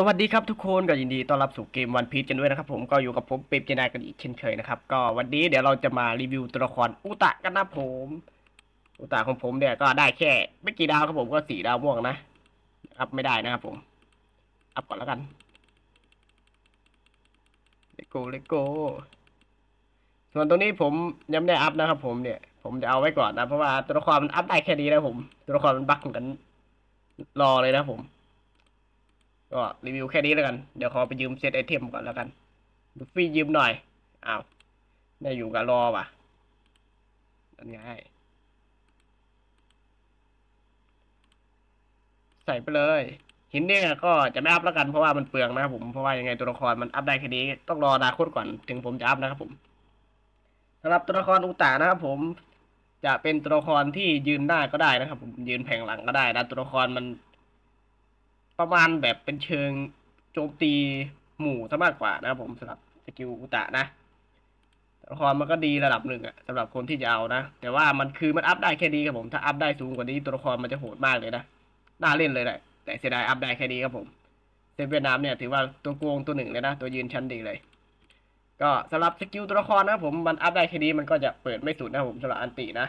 สวัสดีครับทุกคนก็ยินดีต้อนรับสู่เกมวันพี e กันด้วยนะครับผมก็อยู่กับผมเป๊ปเจนายกันอีกเช่นเคยนะครับก็วันนี้เดี๋ยวเราจะมารีวิวตัวละครอุตะกันนะผมอุตะของผมเนี่ยก็ได้แค่ไม่กี่ดาวครับผมก็สี่ดาวม่วงนะอัพไม่ได้นะครับผมอัพก่อนแล้วกันเลโก้เลโก้ส่วนตัวนี้ผมยังไม่ได้อัพนะครับผมเนี่ย ผมจะเอาไว้ก่อนนะเพราะว่าตัวละครมันอัพได้แค่นี้นะผม ตัวละครมันบั๊กเหมือนกันรอเลยนะผม ก็รีวิวแค่นี้แล้วกัน เดี๋ยวขอไปยืมเซตไอเทมก่อนแล้วกันลูฟี่ยืมหน่อย อ้าวได้อยู่กับรอว่ะนั่นไงใส่ไปเลยหินเนี่ยก็จะไม่อัพแล้วกันเพราะว่ามันเปลืองนะครับผมเพราะว่ายังไงตัวละครมันอัพได้แค่นี้ต้องรออนาคตก่อนถึงผมจะอัพนะครับผมสำหรับตัวละครอุตานะครับผมจะเป็นตัวละครที่ยืนหน้าก็ได้นะครับ ผมยืนแผงหลังก็ได้นะตัวละครมัน ประมาณแบบเป็นเชิงโจมตีหมู่ซะมากกว่านะครับผมสำหรับสกิลอุตะนะตัวละครมันก็ดีระดับหนึ่งอะสำหรับคนที่จะเอานะ แต่ว่ามันคือมันอัพได้แค่นี้ครับผม ถ้าอัพได้สูงกว่านี้ตัวละครมันจะโหดมากเลยนะ น่าเล่นเลยแหละแต่เสียดายอัพได้แค่นี้ครับผมเซเวียดนามเนี่ยถือว่าตัวโกงตัวหนึ่งเลยนะ ตัวยืนชั้นดีเลย ก็สำหรับสกิลตัวละครนะผมมันอัพได้แค่นี้มันก็จะเปิดไม่สุดนะครับผมสำหรับอันตินะ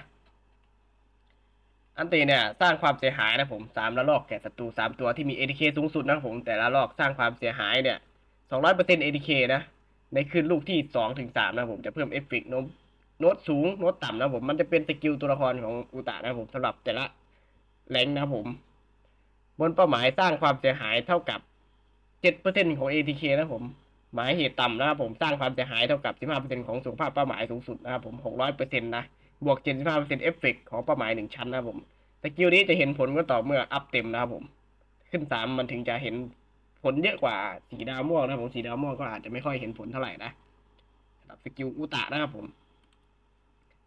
อันตีเนี่ยสร้างความเสียหายนะผมสามละลอกแก่ศัตรูสามตัวที่มี ATK สูงสุดนะผมแต่ละลอกสร้างความเสียหายเนี่ยสองร้อยเปอร์เซ็นต์ ATK นะในคืนลูกที่สองถึงสามนะผมจะเพิ่มเอฟเฟกต์โน้ตสูงโน้ตต่ำนะผมมันจะเป็นสกิลตัวละครของอุตะนะผมสำหรับแต่ละแรงนะผม บนเป้าหมายสร้างความเสียหายเท่ากับเจ็ดเปอร์เซ็นต์ของ ATK นะครับผม หมายเหตุต่ำนะครับผมสร้างความเสียหายเท่ากับสิบห้าเปอร์เซ็นต์ของสุขภาพเป้าหมายสูงสุดนะครับผมหกร้อยเปอร์เซ็นต์นะ บวกเจ็ดสิบห้าเปอร์เซ็นต์เอฟเฟกต์ของเป้าหมายหนึ่งชั้นนะครับผมสกิลนี้จะเห็นผลก็ต่อเมื่ออัพเต็มนะครับผม ขึ้นสามมันถึงจะเห็นผลเยอะกว่าสีดาวม่วงนะครับผมสีดาวม่วงก็อาจจะไม่ค่อยเห็นผลเท่าไหร่นะสำหรับสกิลอุตะนะครับผม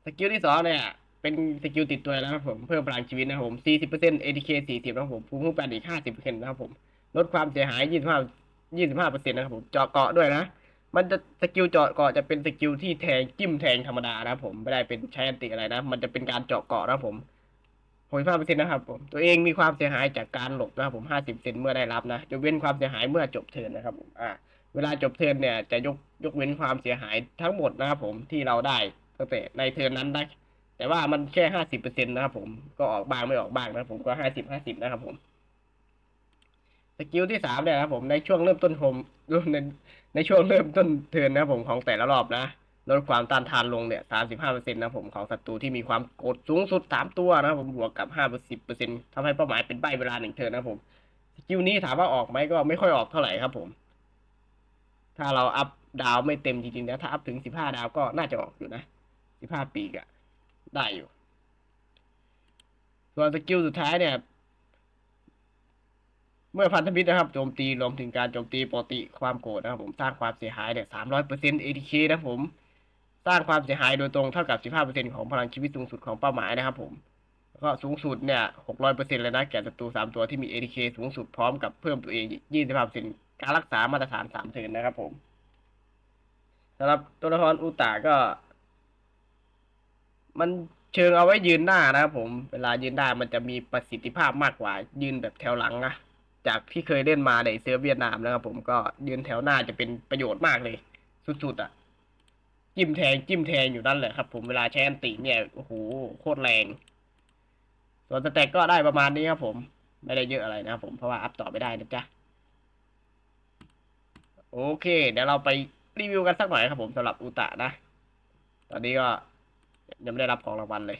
สกิลที่สองเนี่ย เป็นสกิลติดตัวนะครับผมเพิ่มพลังชีวิตนะครับผม40% ATK 40นะครับผมภูมิคุ้มกันอีก50%นะครับผมลดความเสียหาย25 25%นะครับผมเจาะเกาะด้วยนะ มันจะสกิลเจาะเกาะจะเป็นสกิลที่แทงจิ้มแทงธรรมดานะผมไม่ได้เป็นใช้อันติอะไรนะ มันจะเป็นการเจาะเกาะนะผมหกสิบห้าเปอร์เซ็นต์นะครับผมตัวเองมีความเสียหายจากการหลบนะครับผมห้าสิบเซนเมื่อได้รับนะจะเว้นความเสียหายเมื่อจบเทิร์นนะครับผมอ่าเวลาจบเทิร์นเนี่ยจะยกยกเว้นความเสียหายทั้งหมดนะครับผมที่เราได้ตั้งแต่ในเทิร์นนั้นไนะแต่ว่ามันแค่ห้าสิบเปอร์เซ็นต์นะครับผมก็ออกบ้างไม่ออกบ้างนะผมก็ห้าสิบห้าสิบนะครับผมสกิลที่สามเนี่ยนะครับผมในช่วงเริ่มต้นผมใน ในช่วงเริ่มต้นเทิร์นนะผมของแต่ละรอบนะลดความต้านทานลงเนี่ยสามสิบห้าเปอร์เซ็นต์นะผมของศัตรูที่มีความกดสูงสุดสามตัวนะผมบวกกับห้าสิบเปอร์เซ็นต์ทำให้เป้าหมายเป็นใบเวลาหนึ่งเทิร์นนะผมสกิลนี้ถามว่าออกไหมก็ไม่ค่อยออกเท่าไหร่ครับผม ถ้าเราอัพดาวไม่เต็มจริงๆนะถ้าอัพถึงสิบห้าดาวก็น่าจะออกอยู่นะสิบห้าปีกอะได้อยู่ ส่วนสกิลสุดท้ายเนี่ย เมื่อพันธมิตรนะครับโจมตีรวมถึงการโจมตีปกติความโกรธนะครับผมสร้างความเสียหายเนี่ยสามร้อยเปอร์เซ็นต์ ATK นะครับผมสร้างความเสียหายโดยตรงเท่ากับ15%ของพลังชีวิตสูงสุดของเป้าหมายนะครับผมแล้วก็สูงสุดเนี่ย600%เปอร์เซ็นต์เลยนะแก่ศัตรู3ตัวที่มี ATK สูงสุดพร้อมกับเพิ่มตัวเอง25%การรักษามาตรฐาน3เทินนะครับผมสำหรับตัวละครอุตาก็ มันเชิงเอาไว้ยืนหน้านะครับผม เวลายืนได้มันจะมีประสิทธิภาพมากกว่า ยืนแบบแถวหลังนะ จากที่เคยเล่นมาในเซิร์ฟเวียดนามนะครับผมก็ยืนแถวหน้าจะเป็นประโยชน์มากเลย สุดๆอะ จิ้มแทงจิ้มแทงอยู่นั่นแหละครับ ผมเวลาใช้อันติเนี่ยโอ้โหโคตรแรง ส่วนสแต็กก็ได้ประมาณนี้ครับผม ไม่ได้เยอะอะไรนะครับผมเพราะว่าอัพต่อไม่ได้นะจ๊ะโอเค เดี๋ยวเราไปรีวิวกันสักหน่อยครับผมสำหรับอุตะนะ ตอนนี้ก็ยังไม่ได้รับของรางวัลเลย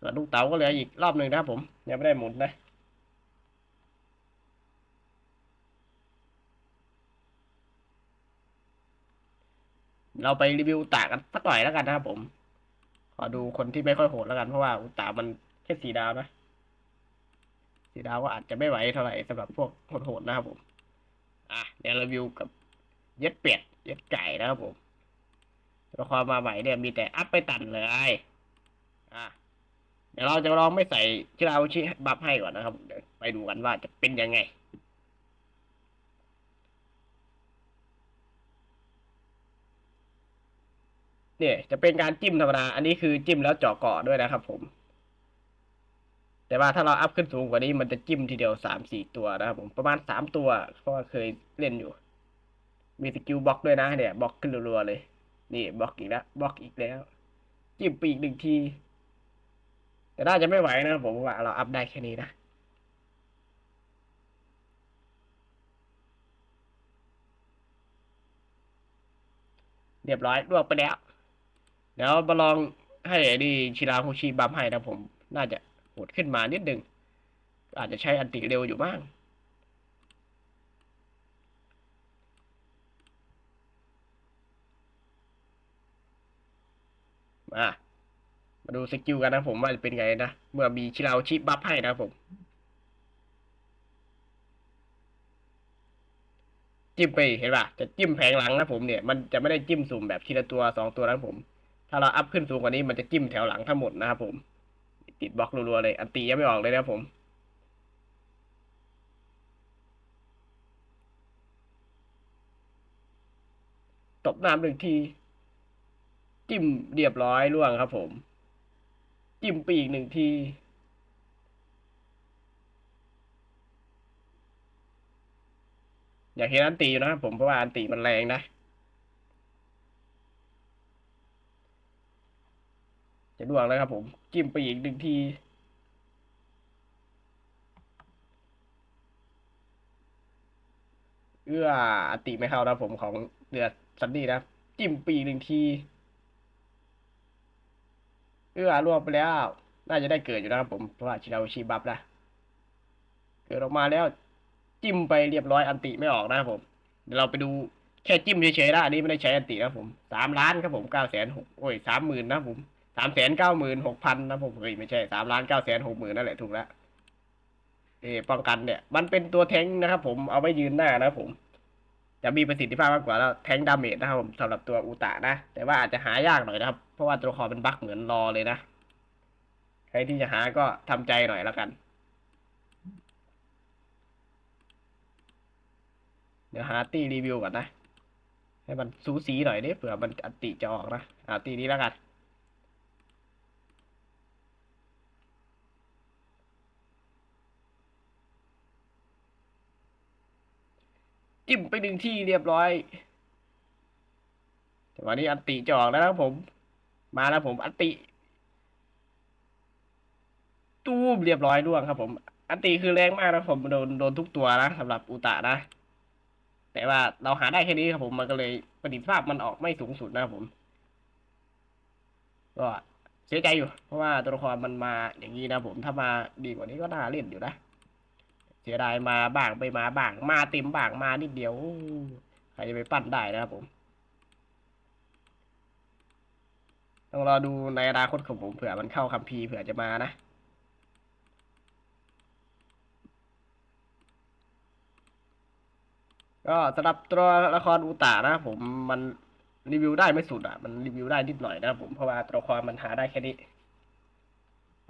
ส่วนลูกเต๋าก็เหลืออีกรอบหนึ่งนะครับผมยังไม่ได้หมุนนะ เราไปรีวิวอุตากันสักหน่อยแล้วกันนะครับผม ขอดูคนที่ไม่ค่อยโหดแล้วกันเพราะว่าอุตามันแค่สีดาวนะสีดาวก็อาจจะไม่ไหวเท่าไหร่สำหรับพวกโหดๆนะครับผม อะเดี๋ยวรีวิวกับเย็ดเป็ดเย็ดไก่นะครับผมตัวละครมาใหม่เนี่ยมีแต่อัพไปตันเลยอะเดี๋ยวเราจะลองไม่ใส่ชิราวุชิบัฟให้ก่อนนะครับเดี๋ยวไปดูกันว่าจะเป็นยังไง เนี่ยจะเป็นการจิ้มธรรมดา อันนี้คือจิ้มแล้วเจาะเกาะด้วยนะครับผม แต่ว่าถ้าเราอัพขึ้นสูงกว่านี้มันจะจิ้มทีเดียวสามสี่ตัวนะครับผมประมาณสามตัวเพราะเคยเล่นอยู่ มีสกิลบล็อกด้วยนะเนี่ยบล็อกขึ้นรัวๆเลย นี่บล็อกอีกแล้วบล็อกอีกแล้ว จิ้มไปอีกหนึ่งที แต่น่าจะไม่ไหวนะครับผมว่าเราอัพได้แค่นี้นะเรียบร้อยรวบไปแล้ว เดี๋ยวมาลองให้ไอ้นี่ชิราโฮชิบัมให้นะผม น่าจะโหดขึ้นมานิดนึง อาจจะใช้อันติเร็วอยู่บ้างมามาดูสกิลกันนะผมว่าจะเป็นไงนะ เมื่อมีชิราโฮชิบัฟให้นะผมจิ้มไปเห็นป่ะจะจิ้มแผงหลังนะผมเนี่ย มันจะไม่ได้จิ้มสุ่มแบบทีละตัวสองตัวนะผม ถ้าเราอัพขึ้นสูงกว่านี้มันจะจิ้มแถวหลังทั้งหมดนะครับผม ติดบล็อกรัวๆเลย อันตียังไม่ออกเลยนะครับผมตบน้ำหนึ่งที จิ้มเรียบร้อยล่วงครับผม จิ้มไปอีกหนึ่งที อยากเห็นอันตีอยู่นะครับผมเพราะว่าอันตีมันแรงนะ จะล่วงแล้วครับผม จิ้มไปอีกหนึ่งที เอื้ออติไม่เข้านะผมของเดือดซันดี้นะ จิ้มไปอีกหนึ่งที เอื้อล่วงไปแล้ว น่าจะได้เกิดอยู่นะครับผม เพราะว่าชิราชิบัฟนะ เกิดออกมาแล้ว จิ้มไปเรียบร้อยอันติไม่ออกนะครับผม เดี๋ยวเราไปดูแค่จิ้มเฉยๆนะอันนี้ไม่ได้ใช้อันตินะผมสามล้านครับผมเก้าแสนหกโอ้ยสามหมื่นนะผม สามแสนเก้าหมื่นหกพันนะผมเฮ้ยไม่ใช่สามล้านเก้าแสนหกหมื่นนั่นแหละถูกแล้วเอป้องกันเนี่ย มันเป็นตัวแทงนะครับผมเอาไว้ยืนหน้านะผม จะมีประสิทธิภาพมากกว่าแล้วแทงค์ดาเมจนะครับผมสำหรับตัวอูตะนะ แต่ว่าอาจจะหายากหน่อยนะครับ เพราะว่าตัวละครมันบั๊กเหมือนรอเลยนะใครที่จะหาก็ทำใจหน่อยแล้วกัน เดี๋ยวหาตีรีวิวก่อนนะ ให้มันสูสีหน่อยดิเผื่อมันอติจะออกนะเอาตีนี้แล้วกัน จิ้มไปหนึ่งที่เรียบร้อยแต่วันนี้อันติจะออกแล้วนะครับผม มาแล้วผมอันติ ตูมเรียบร้อยร่วงครับ ผม อันติคือแรงมากนะผมโดนโดนทุกตัวนะสำหรับอุตะนะ แต่ว่าเราหาได้แค่นี้ครับผมมันก็เลยประสิทธิภาพมันออกไม่สูงสุดนะครับผม ก็เสียใจอยู่ เพราะว่าตัวละครมันมาอย่างนี้นะผมถ้ามาดีกว่านี้ก็น่าเล่นอยู่นะ เสียดายมาบ้างไปมาบ้าง มาเต็มบ้างมานิดเดียวใครจะไปปั้นได้นะครับผม ต้องรอดูในอนาคตของผมเผื่อมันเข้าคัมภีร์เผื่อจะมานะก็สำหรับตัวละครอุตานะผมมันรีวิวได้ไม่สุดอะ มันรีวิวได้นิดหน่อยนะครับผมเพราะว่าตัวละครมันหาได้แค่นี้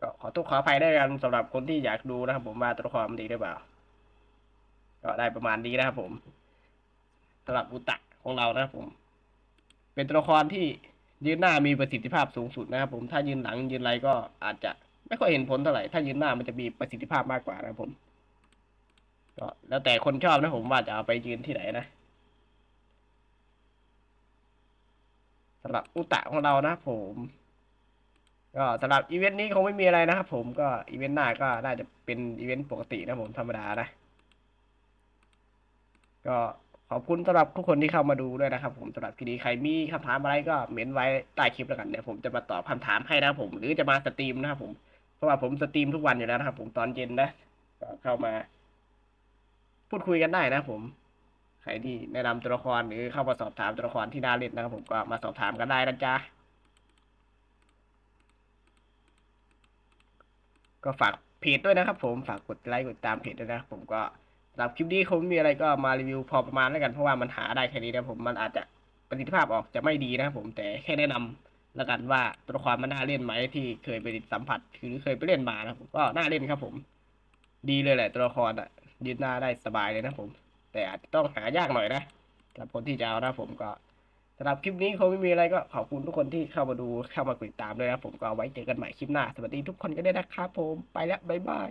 ก็ขอโทษขออภัยด้วยกันสำหรับคนที่อยากดูนะครับ ผมว่าตัวละครมันดีหรือเปล่า ก็ได้ประมาณนี้นะครับผมสำหรับอุตะของเรานะครับผม เป็นตัวละครที่ยืนหน้ามีประสิทธิภาพสูงสุดนะครับ ผมถ้ายืนหลังยืนอะไรก็อาจจะไม่ค่อยเห็นผลเท่าไหร่ถ้ายืนหน้ามันจะมีประสิทธิภาพมากกว่านะครับผม ก็แล้วแต่คนชอบนะผมว่าจะเอาไปยืนที่ไหนนะสำหรับอุตะของเรานะผม ก็สำหรับอีเวนต์นี้คงไม่มีอะไรนะครับผมก็อีเวนต์หน้าก็น่าจะเป็นอีเวนต์ปกตินะผมธรรมดานะ ก็ขอบคุณสำหรับทุกคนที่เข้ามาดูด้วยนะครับ ผมสำหรับทีนี้ใครมีคำถามอะไรก็เม้นไว้ใต้คลิปแล้วกันเดี๋ยวผมจะมาตอบคำถามให้นะครับผม หรือจะมาสตรีมนะครับผมเพราะว่าผมสตรีมทุกวันอยู่แล้วนะครับผมตอนเย็นนะก็เข้ามา พูดคุยกันได้นะผมใครที่แนะนำตัวละครหรือเข้ามาสอบถามตัวละครที่น่าเล่นนะครับผมก็มาสอบถามกันได้นะจ๊ะ ก็ฝากเพจด้วยนะครับ ผมฝากกดไลค์กดตามเพจด้วยนะผมก็สำหรับคลิปนี้คงไม่มีอะไรก็มารีวิวพอประมาณแล้วกันเพราะว่ามันหาได้แค่นี้นะผมมันอาจจะประสิทธิภาพออกจะไม่ดีนะผมแต่แค่แนะนำแล้วกันว่าตัวละครมันน่าเล่นไหมที่เคยไปสัมผัสหรือเคยไปเล่นมานะผมก็น่าเล่นครับผม ดีเลยแหละ ตัวละครอะยืนหน้าได้สบายเลยนะผม แต่อาจจะต้องหายากหน่อยนะสำหรับคนที่จะเอานะผมก็ำหรับำหรับคลิปนี้คงไม่มีอะไรก็ขอบคุณทุกคนที่เข้ามาดูเข้ามากดติดตามด้วยนะผมก็เอไว้เจอกันใหม่คลิปหน้า สวัสดีทุกคนก็ได้นะครับผมไปแล้วบ๊ายบาย